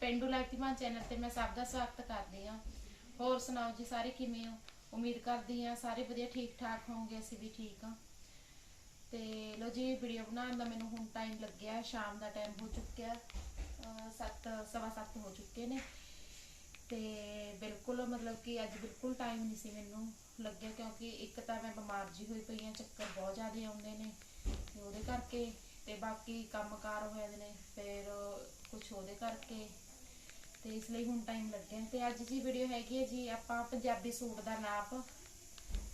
ਪਿੰਡੂ ਲਾਈਫਮਾਨ channel ਤੇ ਮੈਂ ਸਭ ਦਾ ਸਵਾਗਤ ਕਰਦੀ ਹਾਂ। ਹੋਰ ਸੁਣਾਓ ਜੀ, ਸਾਰੇ ਕਿਵੇਂ ਹੋ? ਉਮੀਦ ਕਰਦੀ ਹਾਂ ਸਾਰੇ ਵਧੀਆ ਠੀਕ ਠਾਕ ਹੋਵੋਗੇ, ਅਸੀਂ ਵੀ ਠੀਕ ਹਾਂ। ਤੇ ਲੋ ਜੀ ਵੀਡੀਓ ਬਣਾਉਣ ਦਾ ਮੈਨੂੰ ਹੁਣ ਟਾਈਮ ਲੱਗਿਆ, ਸ਼ਾਮ ਦਾ ਟਾਈਮ ਹੋ ਚੁੱਕਿਆ 7 ਸਵਾ ਸੱਤ ਹੋ ਚੁੱਕੇ ਨੇ। ਤੇ ਬਿਲਕੁਲ ਮਤਲਬ ਕਿ ਅੱਜ ਬਿਲਕੁਲ ਟਾਈਮ ਨਹੀਂ ਸੀ ਮੈਨੂੰ ਲੱਗਿਆ, ਕਿਉਂਕਿ ਇੱਕ ਤਾਂ ਮੈਂ ਬਿਮਾਰ ਜੀ ਹੋਈ ਪਈ ਹਾਂ, ਚੱਕਰ ਬਹੁਤ ਜ਼ਿਆਦਾ ਆਉਂਦੇ ਨੇ, ਤੇ ਉਹਦੇ ਕਰਕੇ ਤੇ ਬਾਕੀ ਕੰਮਕਾਰ ਹੋਏ ਨੇ, ਫਿਰ ਕੁਝ ਉਹਦੇ ਕਰਕੇ ਤੇ ਇਸ ਲਈ ਹੁਣ ਟਾਈਮ ਲੱਗਿਆ ਤੇ ਅੱਜ ਦੀ ਵੀਡੀਓ ਹੈਗੀ ਹੈ ਜੀ, ਆਪਾਂ ਪੰਜਾਬੀ ਸੂਟ ਦਾ ਨਾਪ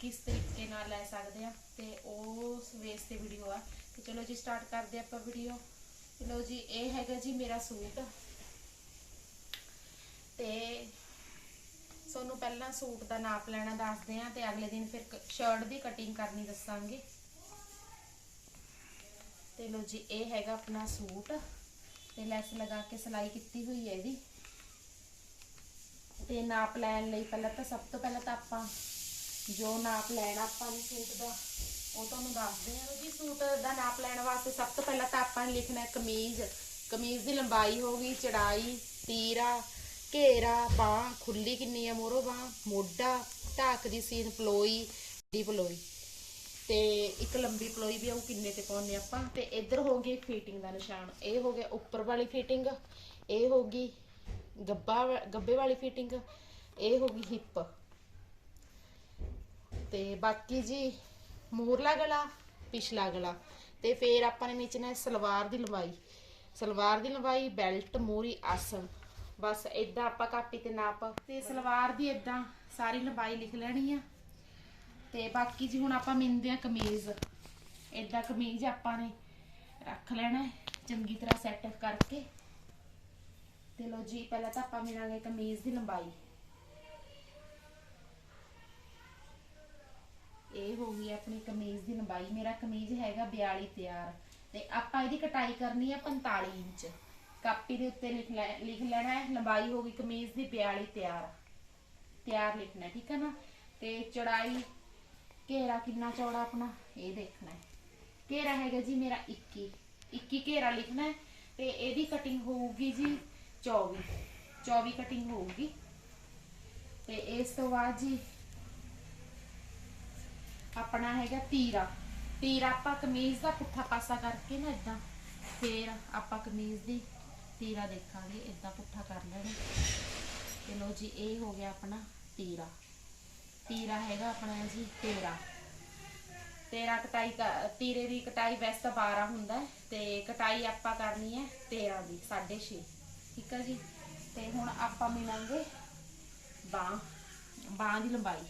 ਕਿਸ ਤਰੀਕੇ ਨਾਲ ਲੈ ਸਕਦੇ ਆ ਤੇ ਉਸ ਵੇਸ ਤੇ ਵੀਡੀਓ ਆ। ਤੇ ਚਲੋ ਜੀ ਸਟਾਰਟ ਕਰਦੇ ਆਪਾਂ ਵੀਡੀਓ ਚਲੋ ਜੀ, ਇਹ ਹੈਗਾ ਜੀ ਮੇਰਾ ਸੂਟ। ਤੇ ਤੁਹਾਨੂੰ ਪਹਿਲਾਂ ਸੂਟ ਦਾ ਨਾਪ ਲੈਣਾ ਦੱਸਦੇ ਆ ਤੇ ਅਗਲੇ ਦਿਨ ਫਿਰ ਸ਼ਰਟ ਦੀ ਕਟਿੰਗ ਕਰਨੀ ਦੱਸਾਂਗੇ। ਤੇ ਲੋ ਜੀ, ਇਹ ਹੈਗਾ ਆਪਣਾ ਸੂਟ। ਤੇ ਲੈਸ ਲਗਾ ਕੇ ਸਿਲਾਈ ਕੀਤੀ ਹੋਈ ਹੈ ਇਹਦੀ। ਤੇ ਨਾਪ ਲੈਣ ਲਈ ਪਹਿਲਾਂ ਤਾਂ ਸਭ ਤੋਂ ਪਹਿਲਾਂ ਤਾਂ ਆਪਾਂ ਜੋ ਨਾਪ ਲੈਣਾ ਆਪਾਂ ਨੇ ਸੂਟ ਦਾ, ਉਹ ਤੁਹਾਨੂੰ ਦੱਸਦੇ ਹਾਂ ਜੀ ਸੂਟ ਦਾ ਨਾਪ ਲੈਣ ਵਾਸਤੇ ਸਭ ਤੋਂ ਪਹਿਲਾਂ ਤਾਂ ਆਪਾਂ ਨੇ ਲਿਖਣਾ ਕਮੀਜ਼। ਕਮੀਜ਼ ਦੀ ਲੰਬਾਈ ਹੋਗੀ ਚੜਾਈ, ਤੀਰਾ, ਘੇਰਾ, ਬਾਹ ਖੁੱਲੀ ਕਿੰਨੀ ਆ ਮੋਰੋ ਬਾਹ, ਮੋਢਾ, ਢਾਕ ਦੀ ਸੀਨ, ਪਲੋਈ ਦੀ ਪਲੋਈ। ਤੇ ਇੱਕ ਲੰਬੀ ਪਲੋਈ ਵੀ ਆ ਉਹ ਕਿੰਨੇ ਤੇ ਪਾਉਣੇ ਆਪਾਂ? ਤੇ ਇੱਧਰ ਹੋ ਗਈ ਫਿਟਿੰਗ ਦਾ ਨਿਸ਼ਾਨ। ਇਹ ਹੋ ਗਿਆ ਉੱਪਰ ਵਾਲੀ ਫਿਟਿੰਗ ਇਹ ਹੋ ਗਈ ਗੱਬਾ ਗੱਬੇ ਵਾਲੀ ਫਿਟਿੰਗ ਇਹ ਹੋ ਗਈ ਹਿੱਪ ਤੇ ਬਾਕੀ ਜੀ ਮੂਰਲਾ ਗਲਾ, ਪਿਛਲਾ ਗਲਾ ਤੇ ਫੇਰ ਆਪਾਂ ਨੇ ਨੀਚੇ ਸਲਵਾਰ ਦੀ ਲੰਬਾਈ ਸਲਵਾਰ ਦੀ ਲੰਬਾਈ ਬੈਲਟ ਮੂਰੀ ਆਸਨ ਬਸ ਇਦਾਂ ਆਪਾਂ ਕਾਪੀ ਤੇ ਨਾਪ। ਤੇ ਸਲਵਾਰ ਦੀ ਇਦਾਂ ਸਾਰੀ ਲੰਬਾਈ ਲਿਖ ਲੈਣੀ ਆ। ਤੇ ਬਾਕੀ ਜੀ ਹੁਣ ਆਪਾਂ ਮਿੰਦੇ ਆ ਕਮੀਜ਼। ਇਦਾਂ ਕਮੀਜ਼ ਆਪਾਂ ਨੇ ਰੱਖ ਲੈਣਾ ਚੰਗੀ ਤਰ੍ਹਾਂ ਸੈਟ ਕਰਕੇ। ਤੇ ਲੋ ਜੀ, ਪਹਿਲਾਂ ਤਾਂ ਆਪਾਂ ਮਿਲਾਂਗੇ ਕਮੀਜ਼ ਦੀ ਲੰਬਾਈ। ਇਹ ਹੋ ਗਈ ਆਪਣੀ ਕਮੀਜ਼ ਦੀ ਲੰਬਾਈ। ਮੇਰਾ ਕਮੀਜ਼ ਹੈਗਾ 42 ਤਿਆਰ। ਤੇ ਆਪਾਂ ਇਹਦੀ ਕਟਾਈ ਕਰਨੀ ਹੈ 45 ਇੰਚ। ਕਾਪੀ ਦੇ ਉੱਤੇ ਲਿਖ ਲਿਖ ਲੈਣਾ ਹੈ, ਲੰਬਾਈ ਹੋ ਗਈ ਕਮੀਜ਼ ਦੀ 42 ਤਿਆਰ। ਤਿਆਰ ਲਿਖਣਾ ਠੀਕ ਹੈ ਨਾ? ਤੇ ਚੌੜਾਈ, ਘੇਰਾ ਕਿੰਨਾ ਚੌੜਾ ਆਪਣਾ? ਇਹ ਦੇਖਣਾ ਹੈ। ਘੇਰਾ ਹੈਗਾ ਜੀ ਮੇਰਾ 21 21 ਘੇਰਾ ਲਿਖਣਾ ਤੇ ਇਹਦੀ ਕਟਿੰਗ ਹੋਊਗੀ ਜੀ 24 24 ਕਟਿੰਗ ਹੋਊਗੀ। ਤੇ ਇਸ ਤੋਂ ਬਾਅਦ ਜੀ ਆਪਣਾ ਹੈਗਾ ਤੀਰਾ। ਤੀਰਾ ਆਪਾਂ ਕਮੀਜ਼ ਦਾ ਪੁੱਠਾ ਪਾਸਾ ਕਰਕੇ ਨਾ ਇਦਾਂ ਫੇਰ ਆਪਾਂ ਕਮੀਜ਼ ਦੀ ਤੀਰਾ ਦੇਖਾਂਗੇ ਇਦਾਂ ਪੁੱਠਾ ਕਰ ਲੈਣਾ। ਤੇ ਲੋ ਜੀ, ਇਹ ਹੋ ਗਿਆ ਆਪਣਾ ਤੀਰਾ। ਤੀਰਾ ਹੈਗਾ ਆਪਣਾ ਜੀ 13 13 ਕਟਾਈ ਤੀਰੇ ਦੀ ਕਟਾਈ ਵੈਸੇ ਤਾਂ 12 ਹੁੰਦਾ ਤੇ ਕਟਾਈ ਆਪਾਂ ਕਰਨੀ ਹੈ 13 ਦੀ 6.5 ਠੀਕ ਆ ਜੀ? ਤੇ ਹੁਣ ਆਪਾਂ ਮਿਲਾਂਗੇ ਬਾਹ ਬਾਹ ਦੀ ਲੰਬਾਈ।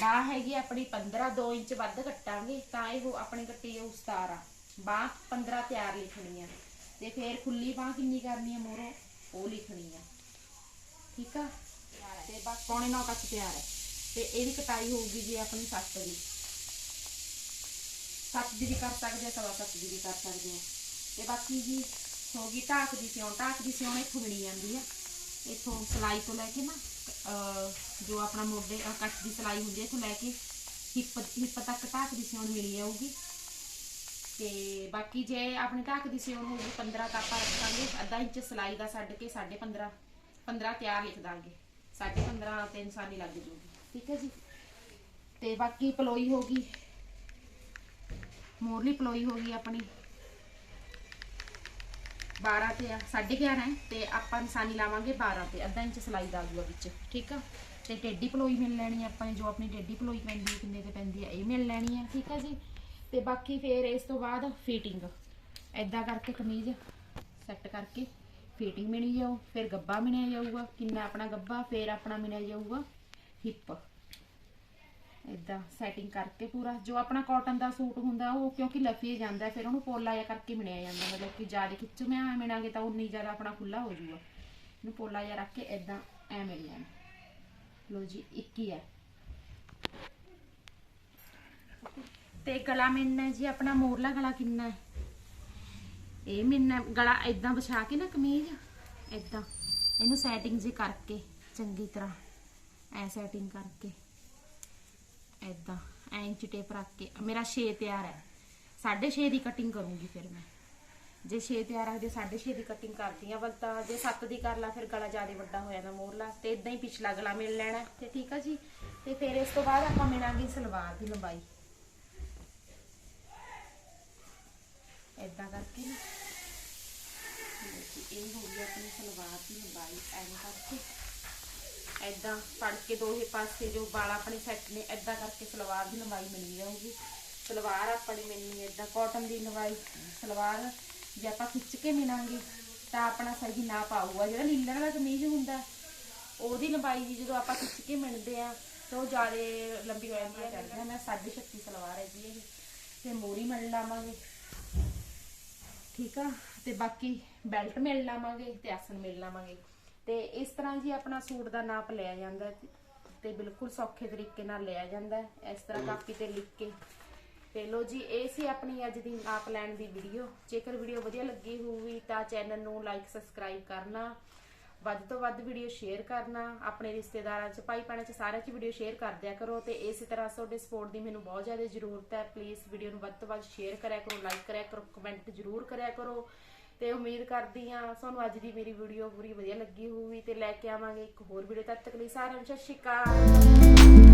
ਬਾਹ ਹੈਗੀ ਆਪਣੀ 15 2 ਇੰਚ ਵੱਧ ਕੱਟਾਂਗੇ ਤਾਂ ਇਹ ਆਪਣੀ ਕੱਟੀ ਹੈ 17 ਬਾਹ 15 ਤਿਆਰ ਲਿਖਣੀ ਆ ਤੇ ਫੇਰ ਖੁੱਲੀ ਬਾਹ ਕਿੰਨੀ ਕਰਨੀ ਆ ਮੋਰੋ? ਉਹ ਲਿਖਣੀ ਆ। ਠੀਕ ਆ? ਤੇ ਬਸ ਪੌਣੇ 9 ਤੱਕ ਤਿਆਰ ਹੈ ਤੇ ਇਹਦੀ ਕਟਾਈ ਹੋਊਗੀ ਜੀ ਆਪਣੀ 7 ਦੀ। 7 ਦੀ ਵੀ ਕਰ ਸਕਦੇ ਆ, ਸਵਾ 7 ਦੀ ਵੀ ਕਰ ਸਕਦੇ ਆ। ਤੇ ਬਾਕੀ ਜੀ ਹੋ ਗਈ ਢਾਕ ਦੀ ਸਿਉਂ ਢਾਕ ਦੀ ਸਿਉਣ ਇੱਥੋਂ ਮਿਲੀ ਜਾਂਦੀ ਆ। ਇੱਥੋਂ ਸਲਾਈ ਤੋਂ ਲੈ ਕੇ ਨਾ ਜੋ ਆਪਣਾ ਮੋਢੇ ਕੱਟ ਦੀ ਸਲਾਈ ਹੁੰਦੀ ਹੈ ਇੱਥੋਂ ਲੈ ਕੇ ਹਿੱਪ ਹਿੱਪ ਤੱਕ ਢਾਕ ਦੀ ਸਿਉਣ ਮਿਲੀ ਜਾਊਗੀ ਤੇ ਬਾਕੀ ਜੇ ਆਪਣੇ ਢਾਕ ਦੀ ਸਿਉਣ ਹੋਊਗੀ 15 ਤਾਂ ਆਪਾਂ ਰੱਖਾਂਗੇ, ਅੱਧਾ ਇੰਚ ਸਲਾਈ ਦਾ ਛੱਡ ਕੇ 15.5 15 ਤਿਆਰ ਲਿਖ ਦਾਂਗੇ। 15.5 ਤੇ ਇਨਸਾਨੀ ਲੱਗ ਜੂਗੀ, ਠੀਕ ਹੈ ਜੀ? ਤੇ ਬਾਕੀ ਪਲੋਈ ਹੋ ਗਈ। ਮੋਰਲੀ ਪਲੋਈ ਹੋ ਗਈ ਆਪਣੀ। 12 ਤੇ ਆ 11.5 ਹੈ, ਤੇ ਆਪਾਂ ਨਿਸ਼ਾਨੀ ਲਾਵਾਂਗੇ 12 ਤੇ, ਅੱਧਾ ਇੰਚ ਸਲਾਈ ਦਾ ਆਲੂਆ ਵਿੱਚ, ਠੀਕ ਆ? ਤੇ ਟੇਢੀ ਪਲੋਈ ਮਿਲ ਲੈਣੀ ਆ ਆਪਾਂ ਨੇ ਜੋ ਆਪਣੀ ਟੇਢੀ ਪਲੋਈ ਪੈਂਦੀ ਹੈ, ਕਿੰਨੇ ਤੇ ਪੈਂਦੀ ਹੈ ਇਹ ਮਿਲ ਲੈਣੀ ਹੈ ਠੀਕ ਆ ਜੀ? ਤੇ ਬਾਕੀ ਫੇਰ ਇਸ ਤੋਂ ਬਾਅਦ ਫਿਟਿੰਗ ਐਦਾਂ ਕਰਕੇ ਕਮੀਜ਼ ਸੈੱਟ ਕਰਕੇ ਫਿਟਿੰਗ ਮਿਣੀ ਜਾਓ ਫਿਰ ਗੱਬਾ ਮਿਣਿਆ ਜਾਊਗਾ, ਕਿੰਨਾ ਆਪਣਾ ਗੱਬਾ, ਫਿਰ ਆਪਣਾ ਮਿਣਿਆ ਜਾਊਗਾ ਹਿੱਪ ਇਦਾਂ ਸੈਟਿੰਗ ਕਰਕੇ ਪੂਰਾ, ਜੋ ਆਪਣਾ ਕਾਟਨ ਦਾ ਸੂਟ ਹੁੰਦਾ ਉਹ ਕਿਉਂਕਿ ਲਫੀ ਜਾਂਦਾ, ਫਿਰ ਉਹਨੂੰ ਪੋਲਾ ਜਿਹਾ ਕਰਕੇ ਮਿਣਿਆ ਜਾਂਦਾ, ਮਤਲਬ ਕਿ ਜ਼ਿਆਦਾ ਖਿੱਚਵੇਂ ਮਿਣਾਂਗੇ ਤਾਂ ਉਨੀ ਜ਼ਿਆਦਾ ਆਪਣਾ ਖੁੱਲਾ ਹੋ ਜਾਊਗਾ। ਇਹਨੂੰ ਪੋਲਾ ਜਿਹਾ ਰੱਖ ਕੇ ਇਦਾਂ ਐ ਮਿਲ ਜਾਣਾ। ਲੋ ਜੀ, ਇੱਕ ਹੀ ਹੈ। ਤੇ ਗਲਾ ਮਿਲਣਾ ਜੀ, ਆਪਣਾ ਮੋਰਲਾ ਗਲਾ ਕਿੰਨਾ ਹੈ? ਇਹ ਮਿਲਣਾ ਗਲਾ ਇਦਾਂ ਵਿਛਾ ਕੇ ਨਾ ਕਮੀਜ਼ ਇਦਾਂ ਇਹਨੂੰ ਸੈਟਿੰਗ ਜੀ ਕਰਕੇ, ਚੰਗੀ ਤਰ੍ਹਾਂ, ਐ ਸੈਟਿੰਗ ਕਰਕੇ। ਐਦਾਂ ਐਂ ਟੇਪ ਰੱਖ ਕੇ, ਮੇਰਾ 6 ਤਿਆਰ ਹੈ। 6.5 ਦੀ ਕਟਿੰਗ ਕਰੂੰਗੀ ਫਿਰ ਮੈਂ। ਜੇ 6 ਤਿਆਰ ਰੱਖਦੇ 6.5 ਦੀ ਕਟਿੰਗ ਕਰਦੀ ਆ ਬਲ ਤਾਂ ਜੇ 7 ਦੀ ਕਰ ਲਾ, ਫਿਰ ਗਲਾ ਜ਼ਿਆਦਾ ਵੱਡਾ ਹੋ ਜਾਂਦਾ ਮੋਰਲਾ ਤੇ ਇਦਾਂ ਹੀ ਪਿਛਲਾ ਗਲਾ ਮਿਲ ਲੈਣਾ ਤੇ ਠੀਕ ਆ ਜੀ। ਤੇ ਫਿਰ ਇਸ ਤੋਂ ਬਾਅਦ ਆਪਾਂ ਮਿਲਾਂਗੇ ਸਲਵਾਰ ਦੀ ਲੰਬਾਈ। ਇਦਾਂ ਕਰਕੇ ਨਾ। ਇਹ ਹੋ ਗਈ ਆਪਣੀ ਸਲਵਾਰ ਦੀ ਲੰਬਾਈ, ਐਂ ਕਰਕੇ। ਐਦਾਂ ਫੜ ਕੇ ਦੋਹੇ ਪਾਸੇ ਜੋ ਵਾਲ ਆਪਣੇ ਸੈੱਟ ਨੇ ਐਦਾਂ ਕਰਕੇ ਸਲਵਾਰ ਦੀ ਲੰਬਾਈ ਮਿਲ ਜਾਊਗੀ ਸਲਵਾਰ ਆਪਣੀ ਮਿਲਣੀ ਐਦਾਂ ਕਾਟਨ ਦੀ ਲੰਬਾਈ, ਸਲਵਾਰ ਜੇ ਆਪਾਂ ਖਿੱਚ ਕੇ ਮਿਲਾਂਗੇ, ਤਾਂ ਆਪਣਾ ਸਹੀ ਨਾਪ ਆਊਗਾ ਜਿਹੜਾ ਲੀਲਣ ਵਾਲਾ ਕਮੀਜ਼ ਹੁੰਦਾ, ਉਹਦੀ ਲੰਬਾਈ ਵੀ ਜਦੋਂ ਆਪਾਂ ਖਿੱਚ ਕੇ ਮਿਲਦੇ ਆ ਤਾਂ ਉਹ ਜ਼ਿਆਦਾ ਲੰਬੀ ਹੋ ਜਾਂਦੀ ਹੈ। ਕਰਦਾ ਮੈਂ 36 ਸਲਵਾਰ ਹੈ ਜੀ ਇਹ ਤੇ ਮੋਰੀ ਮਿਲ ਲਾਵਾਂਗੇ। ਠੀਕ ਆ? ਤੇ ਬਾਕੀ ਬੈਲਟ ਮਿਲ ਲਾਵਾਂਗੇ ਤੇ ਆਸਨ ਮਿਲ ਲਾਵਾਂਗੇ। ਤੇ ਇਸ ਤਰ੍ਹਾਂ ਜੀ ਆਪਣਾ ਸੂਟ ਦਾ ਨਾਪ ਲਿਆ ਜਾਂਦਾ ਤੇ ਬਿਲਕੁਲ ਸੌਖੇ ਤਰੀਕੇ ਨਾਲ ਲਿਆ ਜਾਂਦਾ ਇਸ ਤਰ੍ਹਾਂ ਕਾਪੀ ਤੇ ਲਿਖ ਕੇ। ਤੇ ਲੋ ਜੀ, ਇਹ ਸੀ ਆਪਣੀ ਅੱਜ ਦੀ ਨਾਪ ਲੈਣ ਦੀ ਵੀਡੀਓ। ਜੇਕਰ ਵੀਡੀਓ ਵਧੀਆ ਲੱਗੀ ਹੋਊਗੀ ਤਾਂ ਚੈਨਲ ਨੂੰ ਲਾਈਕ, ਸਬਸਕ੍ਰਾਈਬ ਕਰਨਾ। ਵੱਧ ਤੋਂ ਵੱਧ ਵੀਡੀਓ ਸ਼ੇਅਰ ਕਰਨਾ। ਆਪਣੇ ਰਿਸ਼ਤੇਦਾਰਾਂ ਚ, ਭਾਈ ਭੈਣਾਂ ਚ ਸਾਰਿਆਂ ਚ ਵੀਡੀਓ ਸ਼ੇਅਰ ਕਰ ਕਰੋ ਤੇ ਇਸੇ ਤਰ੍ਹਾਂ ਤੁਹਾਡੇ ਸਪੋਰਟ ਦੀ ਮੈਨੂੰ ਬਹੁਤ ਜ਼ਿਆਦਾ ਜ਼ਰੂਰਤ ਹੈ। ਪਲੀਜ਼ ਵੀਡੀਓ ਨੂੰ ਵੱਧ ਤੋਂ ਵੱਧ ਸ਼ੇਅਰ ਕਰਿਆ ਕਰੋ ਲਾਈਕ ਕਰਿਆ ਕਰੋ ਕਮੈਂਟ ਜ਼ਰੂਰ ਕਰਿਆ ਕਰੋ। ਤੇ ਉਮੀਦ ਕਰਦੀ ਆ ਤੁਹਾਨੂੰ ਅੱਜ ਦੀ ਮੇਰੀ ਵੀਡੀਓ ਪੂਰੀ ਵਧੀਆ ਲੱਗੀ ਹੋਊਗੀ ਤੇ ਲੈ ਕੇ ਆਵਾਂਗੇ ਇੱਕ ਹੋਰ ਵੀਡੀਓ ਤਦ ਤੱਕ ਲਈ ਸਾਰਿਆਂ ਨੂੰ ਸਤਿ ਸ਼੍ਰੀ ਅਕਾਲ।